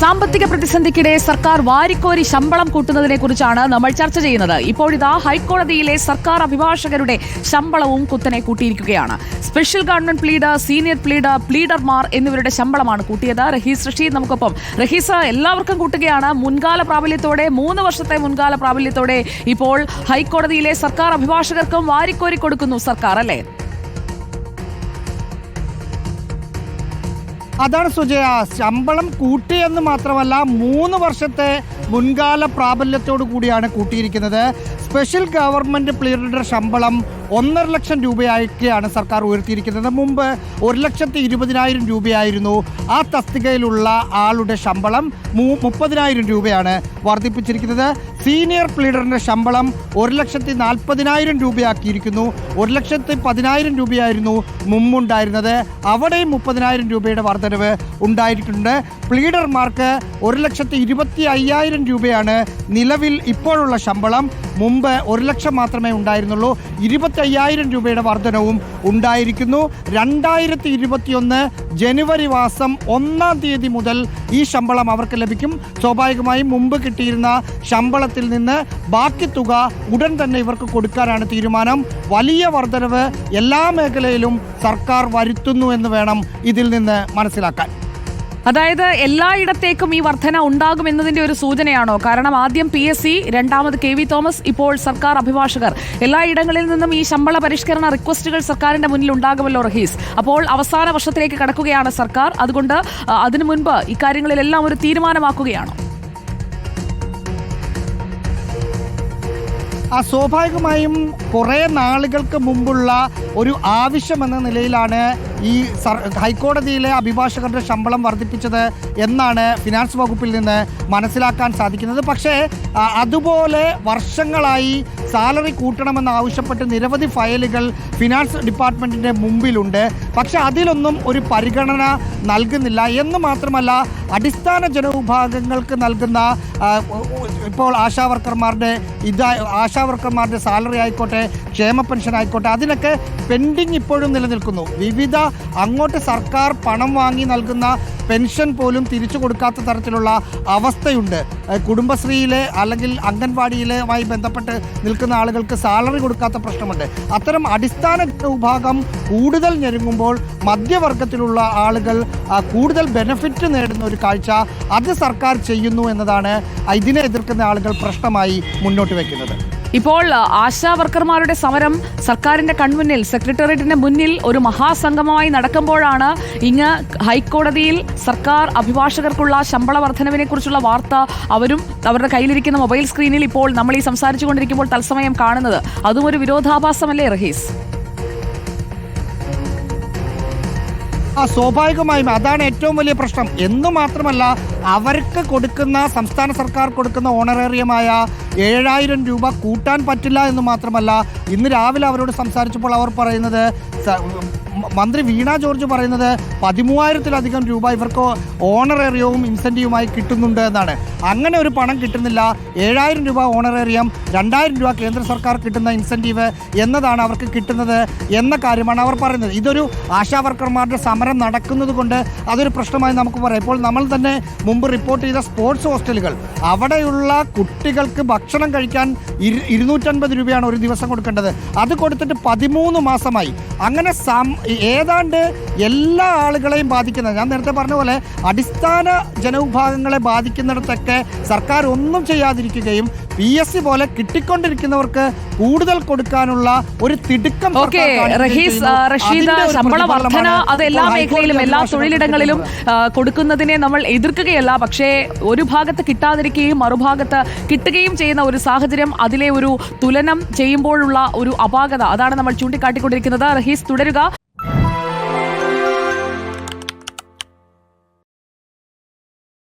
സാമ്പത്തിക പ്രതിസന്ധിക്കിടെ സർക്കാർ വാരിക്കോരി ശമ്പളം കൂട്ടുന്നതിനെ കുറിച്ചാണ് നമ്മൾ ചർച്ച ചെയ്യുന്നത്. ഇപ്പോഴിതാ ഹൈക്കോടതിയിലെ സർക്കാർ അഭിഭാഷകരുടെ ശമ്പളവും കുത്തനെ കൂട്ടിയിരിക്കുകയാണ്. Special government pleader senior pleader പ്ലീഡർമാർ എന്നിവരുടെ ശമ്പളമാണ് കൂട്ടിയത്. റഹീസ് റഷീദ് നമുക്കൊപ്പം. റഹീസ് എല്ലാവർക്കും കൂട്ടുകയാണ്. മുൻകാല പ്രാബല്യത്തോടെ മൂന്ന് വർഷത്തെ മുൻകാല പ്രാബല്യത്തോടെ ഇപ്പോൾ ഹൈക്കോടതിയിലെ സർക്കാർ അഭിഭാഷകർക്കും വാരിക്കോരി കൊടുക്കുന്നു സർക്കാർ അല്ലേ? അതാണ് സുജയ. ശമ്പളം കൂട്ടിയെന്ന് മാത്രമല്ല മൂന്ന് വർഷത്തെ മുൻകാല പ്രാബല്യത്തോടു കൂടിയാണ് കൂട്ടിയിരിക്കുന്നത്. സ്പെഷ്യൽ ഗവൺമെന്റ് പ്ലീഡറുടെ ശമ്പളം ഒന്നര ലക്ഷം രൂപയാക്കിയാണ് സർക്കാർ ഉയർത്തിയിരിക്കുന്നത്. മുമ്പ് ഒരു ലക്ഷത്തി ഇരുപതിനായിരം രൂപയായിരുന്നു ആ തസ്തികയിലുള്ള ആളുടെ ശമ്പളം മൂ- മുപ്പതിനായിരം രൂപയാണ് വർദ്ധിപ്പിച്ചിരിക്കുന്നത്. സീനിയർ പ്ലീഡറിന്റെ ശമ്പളം ഒരു ലക്ഷത്തി നാൽപ്പതിനായിരം രൂപയാക്കിയിരിക്കുന്നു. ഒരു ലക്ഷത്തി പതിനായിരം രൂപയായിരുന്നു മുമ്പുണ്ടായിരുന്നത്. അവിടെയും മുപ്പതിനായിരം രൂപയുടെ വർധനവ് ഉണ്ടായിട്ടുണ്ട്. പ്ലീഡർമാർക്ക് ഒരു ലക്ഷത്തി ഇരുപത്തി അയ്യായിരം രൂപയാണ് നിലവിൽ ഇപ്പോഴുള്ള ശമ്പളം. മുമ്പ് ഒരു ലക്ഷം മാത്രമേ ഉണ്ടായിരുന്നുള്ളൂ. ഇരുപത്തി അയ്യായിരം രൂപയുടെ വർധനവും ഉണ്ടായിരിക്കുന്നു. രണ്ടായിരത്തി ഇരുപത്തിയൊന്ന് ജനുവരി മാസം ഒന്നാം തീയതി മുതൽ ഈ ശമ്പളം അവർക്ക് ലഭിക്കും. സ്വാഭാവികമായും മുമ്പ് കിട്ടിയിരുന്ന ശമ്പളത്തിൽ നിന്ന് ബാക്കി തുക ഉടൻ തന്നെ ഇവർക്ക് കൊടുക്കാനാണ് തീരുമാനം. വലിയ വർധനവ് എല്ലാ മേഖലയിലും സർക്കാർ വരുത്തുന്നു എന്ന് വേണം ഇതിൽ നിന്ന് മനസ്സിലാക്കാൻ. അതായത് എല്ലായിടത്തേക്കും ഈ വർധന ഉണ്ടാകുമെന്നതിന്റെ ഒരു സൂചനയാണോ? കാരണം ആദ്യം പി എസ് സി രണ്ടാമത് കെ വി തോമസ് ഇപ്പോൾ സർക്കാർ അഭിഭാഷകർ. എല്ലായിടങ്ങളിൽ നിന്നും ഈ ശമ്പള പരിഷ്കരണ റിക്വസ്റ്റുകൾ സർക്കാരിന്റെ മുന്നിൽ ഉണ്ടാകുമല്ലോ റഹീസ്. അപ്പോൾ അവസാന വർഷത്തിലേക്ക് കടക്കുകയാണ് സർക്കാർ. അതുകൊണ്ട് അതിനു മുൻപ് ഇക്കാര്യങ്ങളിലെല്ലാം ഒരു തീരുമാനമാക്കുകയാണോ? ആ സ്വാഭാവികമായും കുറേ നാളുകൾക്ക് മുമ്പുള്ള ഒരു ആവശ്യമെന്ന നിലയിലാണ് ഈ ഹൈക്കോടതിയിലെ അഭിഭാഷകരുടെ ശമ്പളം വർദ്ധിപ്പിച്ചത് എന്നാണ് ഫിനാൻസ് വകുപ്പിൽ നിന്ന് മനസ്സിലാക്കാൻ സാധിക്കുന്നത്. പക്ഷേ അതുപോലെ വർഷങ്ങളായി സാലറി കൂട്ടണമെന്ന് ആവശ്യപ്പെട്ട് നിരവധി ഫയലുകൾ ഫിനാൻസ് ഡിപ്പാർട്ട്മെന്റിന്റെ മുമ്പിലുണ്ട്. പക്ഷേ അതിലൊന്നും ഒരു പരിഗണന നൽകുന്നില്ല എന്ന് മാത്രമല്ല അടിസ്ഥാന ജനവിഭാഗങ്ങൾക്ക് നൽകുന്ന ഇപ്പോൾ ആശാവർക്കർമാരുടെ ഇതാ ആശാ വർക്കർമാരുടെ സാലറി ആയിക്കോട്ടെ ക്ഷേമ പെൻഷൻ ആയിക്കോട്ടെ അതിനൊക്കെ പെൻഡിങ് ഇപ്പോഴും നിലനിൽക്കുന്നു. വിവിധ അങ്ങോട്ട് സർക്കാർ പണം വാങ്ങി നൽകുന്ന പെൻഷൻ പോലും തിരിച്ചു കൊടുക്കാത്ത തരത്തിലുള്ള അവസ്ഥയുണ്ട്. കുടുംബശ്രീയിലെ അല്ലെങ്കിൽ അംഗൻവാടിയിലുമായി ബന്ധപ്പെട്ട് നിൽക്കുന്ന ആളുകൾക്ക് സാലറി കൊടുക്കാത്ത പ്രശ്നമുണ്ട്. അത്തരം അടിസ്ഥാന വിഭാഗം കൂടുതൽ ഞെരുങ്ങുമ്പോൾ മധ്യവർഗത്തിലുള്ള ആളുകൾ കൂടുതൽ ബെനഫിറ്റ് നേടുന്ന ഒരു കാഴ്ച അത് സർക്കാർ ചെയ്യുന്നു എന്നതാണ് ഇതിനെ എതിർക്കുന്ന ആളുകൾ പ്രശ്നമായി മുന്നോട്ട് വയ്ക്കുന്നത്. ഇപ്പോൾ ആശാ വർക്കർമാരുടെ സമരം സർക്കാരിന്റെ കൺമുന്നിൽ സെക്രട്ടേറിയറ്റിന്റെ മുന്നിൽ ഒരു മഹാസംഗമമായി നടക്കുമ്പോഴാണ് ഇങ്ങ് ഹൈക്കോടതിയിൽ സർക്കാർ അഭിഭാഷകർക്കുള്ള ശമ്പള വർധനവിനെ കുറിച്ചുള്ള വാർത്ത അവരും അവരുടെ കയ്യിലിരിക്കുന്ന മൊബൈൽ സ്ക്രീനിൽ ഇപ്പോൾ നമ്മൾ ഈ സംസാരിച്ചു കൊണ്ടിരിക്കുമ്പോൾ തത്സമയം കാണുന്നത്. അതും ഒരു വിരോധാഭാസമല്ലേ റഹീസ്? സ്വാഭാവികമായും അതാണ് ഏറ്റവും വലിയ പ്രശ്നം. എന്നു മാത്രമല്ല അവർക്ക് കൊടുക്കുന്ന സംസ്ഥാന സർക്കാർ കൊടുക്കുന്ന ഓണറേറിയമായ ഏഴായിരം രൂപ കൂട്ടാൻ പറ്റില്ല എന്ന് മാത്രമല്ല ഇന്ന് രാവിലെ അവരോട് സംസാരിച്ചപ്പോൾ അവർ പറയുന്നത് മന്ത്രി വീണ ജോർജ് പറയുന്നത് പതിമൂവായിരത്തിലധികം രൂപ ഇവർക്ക് ഓണറേറിയവും ഇൻസെന്റീവുമായി കിട്ടുന്നുണ്ട് എന്നാണ്. അങ്ങനെ ഒരു പണം കിട്ടുന്നില്ല. ഏഴായിരം രൂപ ഓണറേറിയം രണ്ടായിരം രൂപ കേന്ദ്ര സർക്കാർ കിട്ടുന്ന ഇൻസെന്റീവ് എന്നതാണ് അവർക്ക് കിട്ടുന്നത് എന്ന കാര്യമാണ് അവർ പറയുന്നത്. ഇതൊരു ആശാ വർക്കർമാരുടെ സമരം നടക്കുന്നത് കൊണ്ട് അതൊരു പ്രശ്നമായി നമുക്ക് പറയാം. ഇപ്പോൾ നമ്മൾ തന്നെ മുമ്പ് റിപ്പോർട്ട് ചെയ്ത സ്പോർട്സ് ഹോസ്റ്റലുകൾ അവിടെയുള്ള കുട്ടികൾക്ക് ഭക്ഷണം കഴിക്കാൻ ഇരു ഇരുന്നൂറ്റൻപത് രൂപയാണ് ഒരു ദിവസം കൊടുക്കേണ്ടത്. അത് കൊടുത്തിട്ട് പതിമൂന്ന് മാസമായി അങ്ങനെ സം ഏതാണ്ട് എല്ലാ ആളുകളെയും ബാധിക്കുന്നത് ഞാൻ നേരത്തെ പറഞ്ഞ പോലെ അടിസ്ഥാന ജനവിഭാഗങ്ങളെ ബാധിക്കുന്നിടത്തൊക്കെ സർക്കാർ ഒന്നും ചെയ്യാതിരിക്കുകയും പി എസ് സി പോലെ കിട്ടിക്കൊണ്ടിരിക്കുന്നവർക്ക് കൂടുതൽ കൊടുക്കാനുള്ള ഒരു തിടുക്കം റഹീസ്. റഷീദ് ശമ്പള വർധന അത് എല്ലാ മേഖലയിലും എല്ലാ തൊഴിലിടങ്ങളിലും കൊടുക്കുന്നതിനെ നമ്മൾ എതിർക്കുകയല്ല. പക്ഷേ ഒരു ഭാഗത്ത് കിട്ടാതിരിക്കുകയും മറുഭാഗത്ത് കിട്ടുകയും ചെയ്യുന്ന ഒരു സാഹചര്യം അതിലെ ഒരു തുലനം ചെയ്യുമ്പോഴുള്ള ഒരു അപാകത. അതാണ് നമ്മൾ ചൂണ്ടിക്കാട്ടിക്കൊണ്ടിരിക്കുന്നത്. റഹീസ് തുടരുക.